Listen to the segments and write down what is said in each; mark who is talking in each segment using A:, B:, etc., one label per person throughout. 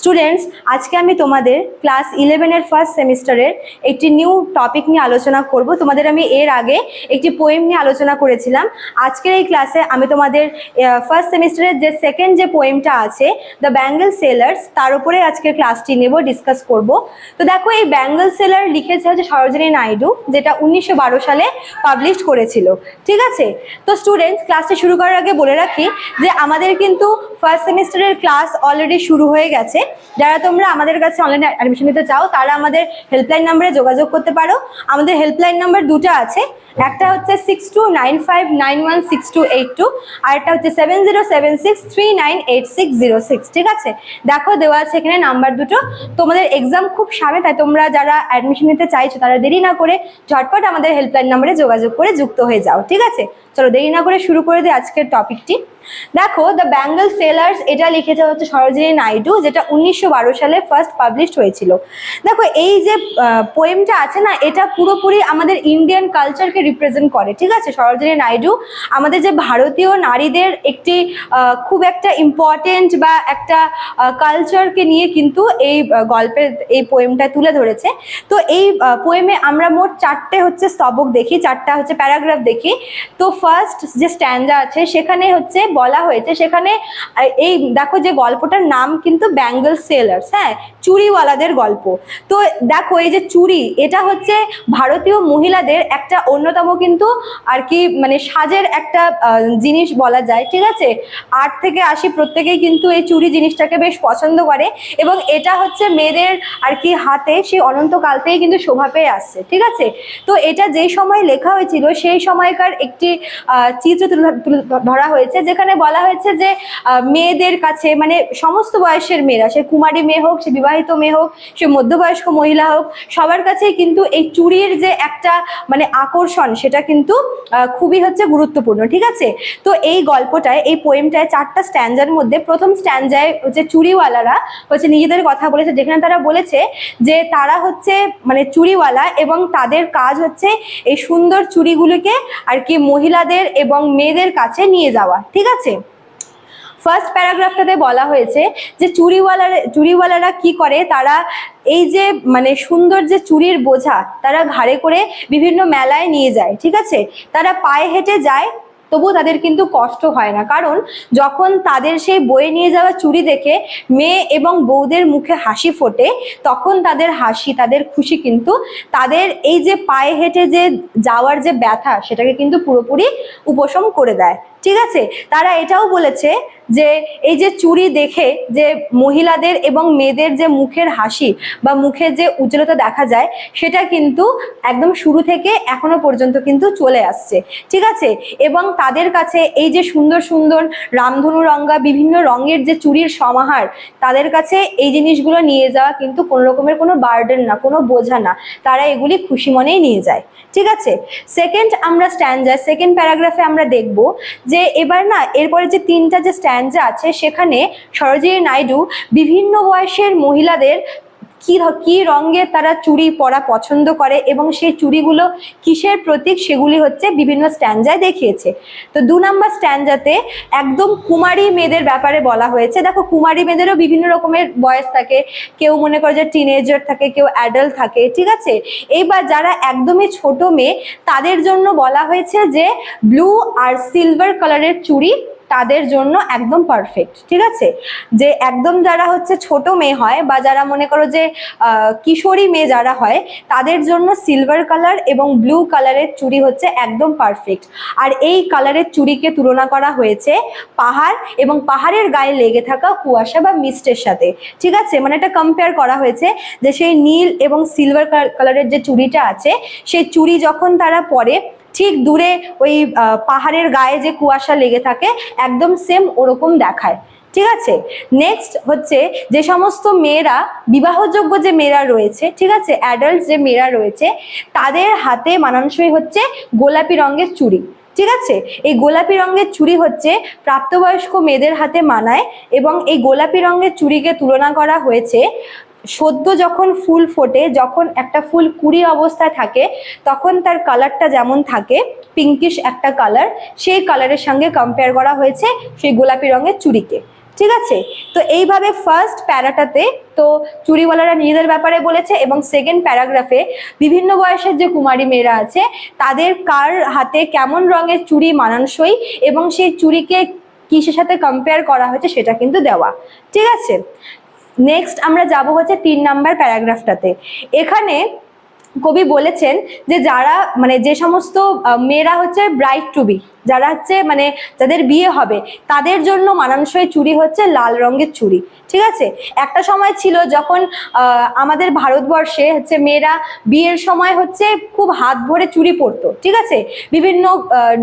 A: students আজকে আমি তোমাদের ক্লাস ইলেভেনের ফার্স্ট সেমিস্টারের একটি নিউ টপিক নিয়ে আলোচনা করব। তোমাদের আমি এর আগে একটি পোয়েম নিয়ে আলোচনা করেছিলাম। আজকের এই ক্লাসে আমি তোমাদের ফার্স্ট সেমিস্টারের যে সেকেন্ড যে পোয়েমটা আছে দ্য ব্যাঙ্গল সেলার্স তার উপরে আজকের ক্লাসটি নেব ডিসকাস করব। তো দেখো, এই ব্যাঙ্গল সেলার লিখেছে হচ্ছে সরোজিনী নাইডু, যেটা উনিশশো বারো সালে পাবলিশ করেছিল। ঠিক আছে? তো স্টুডেন্টস ক্লাসটা শুরু করার আগে বলে রাখি যে আমাদের কিন্তু ফার্স্ট সেমিস্টারের ক্লাস অলরেডি শুরু হয়ে গেছে। যারা তোমরা আমাদের কাছে অনলাইনে অ্যাডমিশন নিতে চাও, তারা আমাদের হেল্পলাইন নাম্বারে যোগাযোগ করতে পারো। আমাদের হেল্পলাইন নাম্বার দুটো আছে। একটা হচ্ছে six two nine five nine one six two eight two আর একটা হচ্ছে seven zero seven six three nine eight six zero six ঠিক আছে? দেখো, দেওয়া আছে এখানে নাম্বার দুটো। তোমাদের এক্সাম খুব সামনে, তাই তোমরা যারা অ্যাডমিশন নিতে চাইছো, তারা দেরি না করে ঝটপট আমাদের হেল্পলাইন নাম্বারে যোগাযোগ করে যুক্ত হয়ে যাও, ঠিক আছে? চলো, দেরি না করে শুরু করে দিই আজকের টপিকটি দেখো দ্য ব্যাঙ্গল সেলার্স এটা লিখেছে হচ্ছে সরোজিনী নাইডু, যেটা উনিশশো বারো সালে ফার্স্ট পাবলিশড হয়েছিল। দেখো, এই যে পোয়েমটা আছে না, এটা পুরোপুরি আমাদের ইন্ডিয়ান কালচারকে রিপ্রেজেন্ট করে, ঠিক আছে? সরোজিনী নাইডু আমাদের যে ভারতীয় নারীদের একটি খুব একটা ইম্পর্টেন্ট বা একটা কালচারকে নিয়ে কিন্তু এই গল্পের, এই পোয়েমটা তুলে ধরেছে। তো এই পোয়েমে আমরা মোট চারটে হচ্ছে স্তবক দেখি, চারটা হচ্ছে প্যারাগ্রাফ দেখি। তো ফার্স্ট যে স্ট্যান্ডা আছে, সেখানে হচ্ছে বলা হয়েছে সেখানে এই দেখো যে গল্পটার নাম কিন্তু ব্যাঙ্গল সেলার্স হ্যাঁ? চুরিওয়ালাদের গল্প। তো দেখো, এই যে চুরি, এটা হচ্ছে ভারতীয় মহিলাদের একটা অন্যতম কিন্তু আর কি মানে সাজের একটা জিনিস বলা যায়, ঠিক আছে? আট থেকে আশি প্রত্যেকেই কিন্তু এই চুরি জিনিসটাকে বেশ পছন্দ করে এবং এটা হচ্ছে মেয়েদের আর কি হাতে, সেই অনন্তকাল থেকে কিন্তু শোভা পেয়ে আসছে, ঠিক আছে? তো এটা যেই সময় লেখা হয়েছিল, সেই সময়কার একটি চিত্র তুলে ধরা হয়েছে, যেখানে বলা হয়েছে যে মেয়েদের কাছে মানে সমস্ত বয়সের মেয়েরা, সে কুমারী মেয়ে হোক, সে বিবাহিত মেয়ে হোক, সে মধ্যবয়স্ক মহিলা হোক, সবার কাছেই কিন্তু এই চুরির যে একটা মানে আকর্ষণ, সেটা কিন্তু খুবই হচ্ছে গুরুত্বপূর্ণ, ঠিক আছে? তো এই গল্পটায়, এই পোয়েমটায় চারটা স্ট্যান্ডার মধ্যে প্রথম স্ট্যান্ডায় হচ্ছে চুরিওয়ালারা হচ্ছে নিজেদের কথা বলেছে, যেখানে তারা বলেছে যে তারা হচ্ছে মানে চুরিওয়ালা এবং তাদের কাজ হচ্ছে এই সুন্দর চুড়িগুলোকে আর কি মহিলাদের এবং মেয়েদের কাছে নিয়ে যাওয়া, ঠিক আছে? ফার্স্ট প্যারাগ্রাফটাতে বলা হয়েছে যে চুরিওয়ালারা চুরিওয়ালারা কি করে? তারা এই যে মানে সুন্দর যে চুরির বোঝা, তারা ঘাড়ে করে বিভিন্ন মেলায় নিয়ে যায়, ঠিক আছে? তারা পায়ে হেঁটে যায়, তবু তাদের কিন্তু কষ্ট হয় না। কারণ যখন তাদের সেই বয়ে নিয়ে যাওয়া চুরি দেখে মেয়ে এবং বউদের মুখে হাসি ফোটে, তখন তাদের হাসি, তাদের খুশি কিন্তু তাদের এই যে পায়ে হেঁটে যে যাওয়ার যে ব্যথা, সেটাকে কিন্তু পুরোপুরি উপশম করে দেয়। ঠিক আছে? তারা এটাও বলেছে যে, এই যে চুরি দেখে যে মহিলাদের এবং মেয়েদের যে মুখের হাসি বা মুখের যে উজ্জ্বলতা দেখা যায়, সেটা কিন্তু একদম শুরু থেকে এখনও পর্যন্ত কিন্তু চলে আসছে। ঠিক আছে? এবং তাদের কাছে এই যে সুন্দর সুন্দর রামধনু রঙ্গা বিভিন্ন রঙের যে চুরির সমাহার, তাদের কাছে এই জিনিসগুলো নিয়ে যাওয়া কিন্তু কোনো রকমের কোনো বার্ডেন না, কোনো বোঝা না। তারা এগুলি খুশি মনেই নিয়ে যায়। ঠিক আছে? সেকেন্ড আমরা স্ট্যান্ডা সেকেন্ড প্যারাগ্রাফে আমরা দেখব যে এবার না, এরপরে যে তিনটা যে স্ট্যান্ডা আছে, সেখানে সরোজিনী নাইডু বিভিন্ন বয়সের মহিলাদের কি কি রঙের তারা চুড়ি পরা পছন্দ করে এবং সেই চুড়িগুলো কিসের প্রতীক সেগুলি হচ্ছে বিভিন্ন স্ট্যান্ডায় দেখিয়েছে। তো দু নম্বর স্ট্যান্ডাতে একদম কুমারী মেয়েদের ব্যাপারে বলা হয়েছে। দেখো, কুমারী মেয়েদেরও বিভিন্ন রকমের বয়স থাকে। কেউ মনে করে যে টিনেজার থাকে, কেউ অ্যাডাল্ট থাকে, ঠিক আছে? এইবার যারা একদমই ছোট মেয়ে, তাদের জন্য বলা হয়েছে যে ব্লু আর সিলভার কালারের চুড়ি তাদের জন্য একদম পারফেক্ট ঠিক আছে? যে একদম যারা হচ্ছে ছোট মেয়ে হয় বা যারা মনে করো যে কিশোরী মেয়ে যারা হয়, তাদের জন্য সিলভার কালার এবং ব্লু কালারের চুড়ি হচ্ছে একদম পারফেক্ট আর এই কালারের চুড়িকে তুলনা করা হয়েছে পাহাড় এবং পাহাড়ের গায়ে লেগে থাকা কুয়াশা বা মিস্টের সাথে, ঠিক আছে? মানে এটা কম্পেয়ার করা হয়েছে যে সেই নীল এবং সিলভার কালারের যে চুড়িটা আছে, সেই চুড়ি যখন তারা পরে ঠিক দূরে ওই পাহাড়ের গায়ে যে কুয়াশা লেগে থাকে, একদম সেম ওরকম দেখায়। ঠিক আছে? নেক্সট হচ্ছে যে সমস্ত মেয়েরা, বিবাহযোগ্য যে মেয়েরা রয়েছে, ঠিক আছে? অ্যাডাল্ট যে মেয়েরা রয়েছে, তাদের হাতে মানানসই হচ্ছে গোলাপি রঙের চুড়ি। ঠিক আছে? এই গোলাপি রঙের চুড়ি হচ্ছে প্রাপ্তবয়স্ক মেয়েদের হাতে মানায় এবং এই গোলাপি রঙের চুড়িকে তুলনা করা হয়েছে সদ্য যখন ফুল ফোটে, যখন একটা ফুল কুড়ি অবস্থায় থাকে, তখন তার কালারটা যেমন থাকে পিঙ্কিশ একটা কালার সেই কালারের সঙ্গে কম্পেয়ার করা হয়েছে সেই গোলাপি রঙের চুড়িকে। ঠিক আছে? তো এইভাবে ফার্স্ট প্যারাটাতে তো চুড়িওয়ালারা নিজেদের ব্যাপারে বলেছে এবং সেকেন্ড প্যারাগ্রাফে বিভিন্ন বয়সের যে কুমারী মেয়েরা আছে, তাদের কার হাতে কেমন রঙের চুড়ি মানানসই এবং সেই চুড়িকে কিসের সাথে কম্পেয়ার করা হয়েছে সেটা কিন্তু দেওয়া। ঠিক আছে? নেক্সট আমরা যাব হচ্ছে তিন নাম্বার প্যারাগ্রাফটাতে। এখানে কবি বলেছেন যে যারা মানে যে সমস্ত মেয়েরা হচ্ছে ব্রাইট টু বি যারা হচ্ছে মানে যাদের বিয়ে হবে, তাদের জন্য মানানসই চুড়ি হচ্ছে লাল রঙের চুড়ি ঠিক আছে? একটা সময় ছিল যখন আমাদের ভারতবর্ষে হচ্ছে মেয়েরা বিয়ের সময় হচ্ছে খুব হাত ভরে চুড়ি পরতো, ঠিক আছে? বিভিন্ন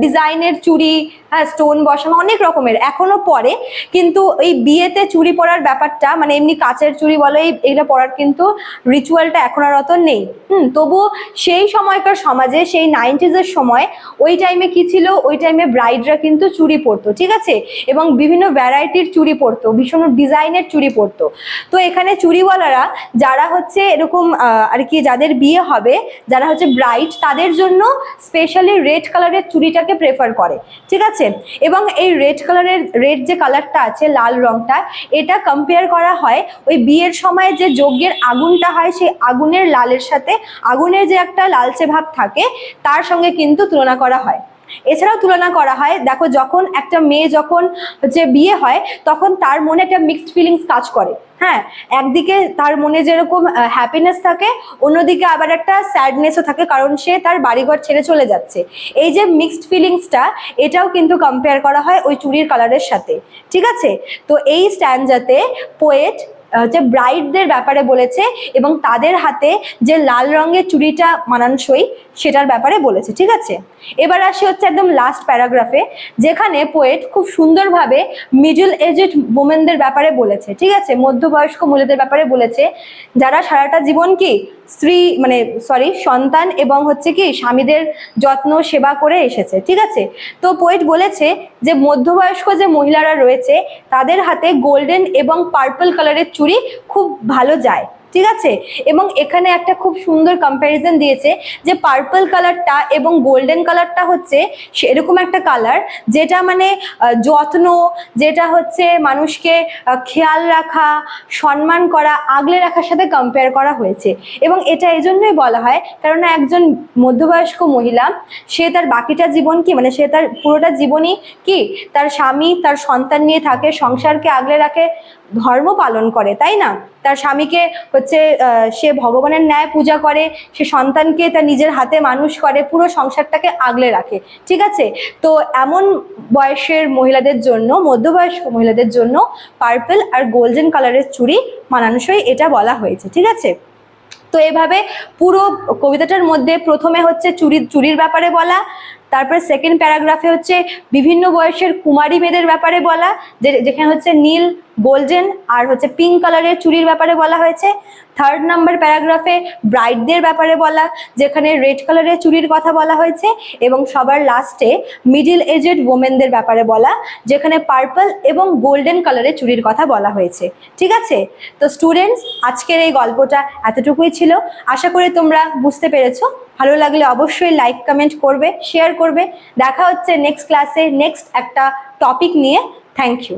A: ডিজাইনের চুড়ি হ্যাঁ স্টোন বসানো অনেক রকমের এখনও পরে, কিন্তু এই বিয়েতে চুড়ি পরার ব্যাপারটা মানে এমনি কাচের চুড়ি বলো, এই, এগুলো পরার কিন্তু রিচুয়ালটা এখন আর অত নেই। হুম তবু সেই সময়কার সমাজে, সেই নাইনটিজের সময়, ওই টাইমে কি ছিল? ওই টাইমে ব্রাইডরা কিন্তু চুড়ি পরতো, ঠিক আছে? এবং বিভিন্ন ভ্যারাইটির চুড়ি পরতো, ভীষণ ডিজাইনের চুড়ি পরতো। তো এখানে চুড়িওয়ালারা যারা হচ্ছে এরকম আর কি যাদের বিয়ে হবে, যারা হচ্ছে ব্রাইড তাদের জন্য স্পেশালি রেড কালারের চুড়িটাকে প্রেফার করে, ঠিক আছে? এবং এই রেড কালারের রেড যে কালারটা আছে, লাল রংটা, এটা কম্পেয়ার করা হয় ওই বিয়ের সময় যে যজ্ঞের আগুনটা হয়, সেই আগুনের লালের সাথে, আগুনের যে একটা লালচে ভাব থাকে, তার সঙ্গে কিন্তু তুলনা করা হয়। এছাড়াও তুলনা করা হয়, দেখো যখন একটা মেয়ে যখন হচ্ছে বিয়ে হয়, তখন তার মনে একটা মিক্সড ফিলিংস কাজ করে। হ্যাঁ একদিকে তার মনে যেরকম হ্যাপিনেস থাকে, অন্যদিকে আবার একটা স্যাডনেসও থাকে, কারণ সে তার বাড়িঘর ছেড়ে চলে যাচ্ছে। এই যে মিক্সড ফিলিংসটা এটাও কিন্তু কম্পেয়ার করা হয় ওই চুড়ির কালারের সাথে। ঠিক আছে? তো এই স্ট্যান্ডাতে পোয়েট হচ্ছে ব্রাইডদের ব্যাপারে বলেছে এবং তাদের হাতে যে লাল রঙের চুড়িটা মানানসই সেটার ব্যাপারে বলেছে, ঠিক আছে? এবার আসি হচ্ছে একদম লাস্ট প্যারাগ্রাফে যেখানে পোয়েট খুব সুন্দরভাবে মিডল এজেড ওমেনদের ব্যাপারে বলেছে, ঠিক আছে? মধ্যবয়স্ক মহিলাদের ব্যাপারে বলেছে, যারা সারাটা জীবন কি স্ত্রী মানে সরি সন্তান এবং হচ্ছে কি স্বামীদের যত্ন, সেবা করে এসেছে, ঠিক আছে? তো পোয়েট বলেছে যে, মধ্যবয়স্ক যে মহিলারা রয়েছে, তাদের হাতে গোল্ডেন এবং পার্পল কালারের চুড়ি খুব ভালো যায়। ঠিক আছে? এবং এখানে একটা খুব সুন্দর কম্প্যারিজন দিয়েছে যে পার্পল কালারটা এবং গোল্ডেন কালারটা হচ্ছে সেরকম একটা কালার যেটা মানে যত্ন, যেটা হচ্ছে মানুষকে খেয়াল রাখা, সম্মান করা, আগলে রাখার সাথে কম্পেয়ার করা হয়েছে। এবং এটা এই জন্যই বলা হয়, কেননা একজন মধ্যবয়স্ক মহিলা, সে তার বাকিটা জীবন কি মানে সে তার পুরোটা জীবনই কি, তার স্বামী, তার সন্তান নিয়ে থাকে, সংসারকে আগলে রাখে, ধর্ম পালন করে, তাই না? তার স্বামীকে হচ্ছে সে ভগবানের ন্যায় পূজা করে, সে সন্তানকে তার নিজের হাতে মানুষ করে, পুরো সংসারটাকে আগলে রাখে, ঠিক আছে? তো এমন বয়সের মহিলাদের জন্য, মধ্যবয়স্ক মহিলাদের জন্য পার্পল আর গোল্ডেন কালারের চুড়ি মানানসই এটা বলা হয়েছে, ঠিক আছে? তো এভাবে পুরো কবিতাটার মধ্যে প্রথমে হচ্ছে চুরি চুরির ব্যাপারে বলা তারপরে সেকেন্ড প্যারাগ্রাফে হচ্ছে বিভিন্ন বয়সের কুমারী মেয়েদের ব্যাপারে বলা, যে যেখানে হচ্ছে নীল, গোল্ডেন আর হচ্ছে পিঙ্ক কালারের চুরির ব্যাপারে বলা হয়েছে। থার্ড নাম্বার প্যারাগ্রাফে ব্রাইডদের ব্যাপারে বলা, যেখানে রেড কালারের চুরির কথা বলা হয়েছে এবং সবার লাস্টে মিডিল এজেড ওমেনদের ব্যাপারে বলা, যেখানে পার্পল এবং গোল্ডেন কালারের চুরির কথা বলা হয়েছে। ঠিক আছে? তো স্টুডেন্টস আজকের এই গল্পটা এতটুকুই ছিল। আশা করি তোমরা বুঝতে পেরেছ। ভালো লাগলে অবশ্যই লাইক কমেন্ট করবে শেয়ার করবে। দেখা হচ্ছে নেক্সট ক্লাসে নেক্সট একটা টপিক নিয়ে। Thank you